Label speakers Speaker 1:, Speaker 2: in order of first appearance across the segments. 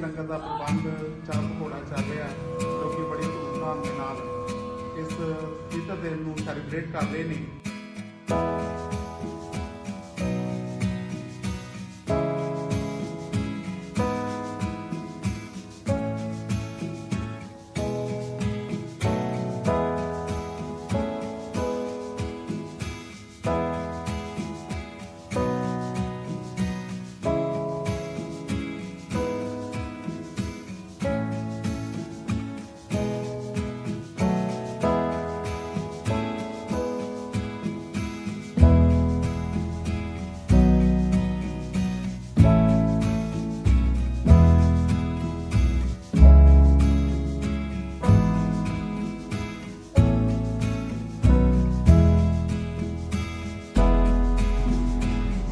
Speaker 1: ਲੰਗਰ ਦਾ ਪ੍ਰਬੰਧ ਚਾਹ ਪਕੌੜਾ ਚੱਲ ਰਿਹਾ ਜੋ ਕਿ ਬੜੀ ਧੂਮਧਾਮ ਦੇ ਨਾਲ ਇਸ ਪਵਿੱਤਰ ਦਿਨ ਨੂੰ ਸੈਲੀਬ੍ਰੇਟ ਕਰ ਰਹੇ ਨੇ।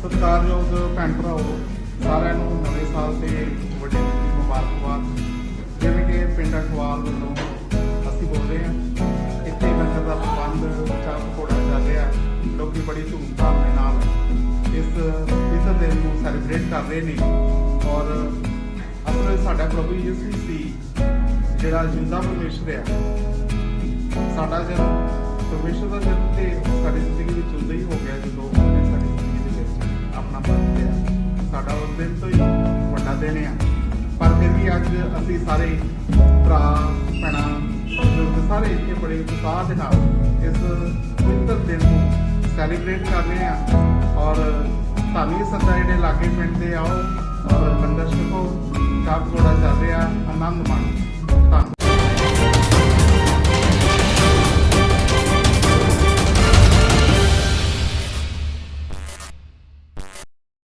Speaker 1: ਸਤਿਕਾਰਯੋਗ ਭੈਣ ਭਰਾਓ, ਸਾਰਿਆਂ ਨੂੰ ਨਵੇਂ ਸਾਲ ਤੇ ਵੱਡੀ ਵੱਡੀ ਮੁਬਾਰਕਬਾਦ। ਜਿਵੇਂ ਕਿ ਪਿੰਡ ਅਖਵਾਲ ਵੱਲੋਂ ਅਸੀਂ ਬੋਲ ਰਹੇ ਹਾਂ, ਇੱਥੇ ਲੰਗਰ ਦਾ ਪ੍ਰਬੰਧ ਚਾਹ ਪਕੌੜਾ ਚੱਲ ਰਿਹਾ ਲੋਕੀ ਬੜੀ ਧੂਮਧਾਮ ਦੇ ਨਾਲ ਇਸ ਪਵਿੱਤਰ ਦਿਨ ਨੂੰ ਸੈਲੀਬ੍ਰੇਟ ਕਰ ਰਹੇ ਨੇ। ਔਰ ਅਸਲ ਵਿੱਚ ਸਾਡਾ ਪ੍ਰਭੂ ਯਿਸੂ ਸੀ ਜਿਹੜਾ ਜਿੰਦਾ ਪਰਮੇਸ਼ਰ ਹੈ ਸਾਡਾ ਜਨਮ ਪਰਮੇਸ਼ਰ ਦਾ ਜਨਮ ਤੇ ਸਾਡੀ ਜ਼ਿੰਦਗੀ ਵਿੱਚ ਉਦੋਂ ਹੀ ਹੋ ਗਿਆ ਸਾਡਾ ਉਸ ਦਿਨ ਤੋਂ ਹੀ ਵੱਡਾ ਦਿਨ ਆ। ਪਰ ਫਿਰ ਵੀ ਅੱਜ ਅਸੀਂ ਸਾਰੇ ਭਰਾ, ਭੈਣਾਂ, ਬਜ਼ੁਰਗ ਸਾਰੇ ਇੱਥੇ ਬੜੇ ਉਤਸ਼ਾਹ ਦੇ ਨਾਲ ਇਸ ਪਵਿੱਤਰ ਦਿਨ ਨੂੰ ਸੈਲੀਬ੍ਰੇਟ ਕਰ ਰਹੇ ਆ ਔਰ ਤੁਹਾਨੂੰ ਵੀ ਸੱਦਾ ਜਿਹੜੇ ਲਾਗੇ ਪਿੰਡ ਦੇ ਆਓ ਔਰ ਲੰਗਰ ਛਕੋ ਚਾਹ ਪਕੌੜਾ ਚੱਲ ਰਿਹਾ ਆਨੰਦ ਮਾਣੋ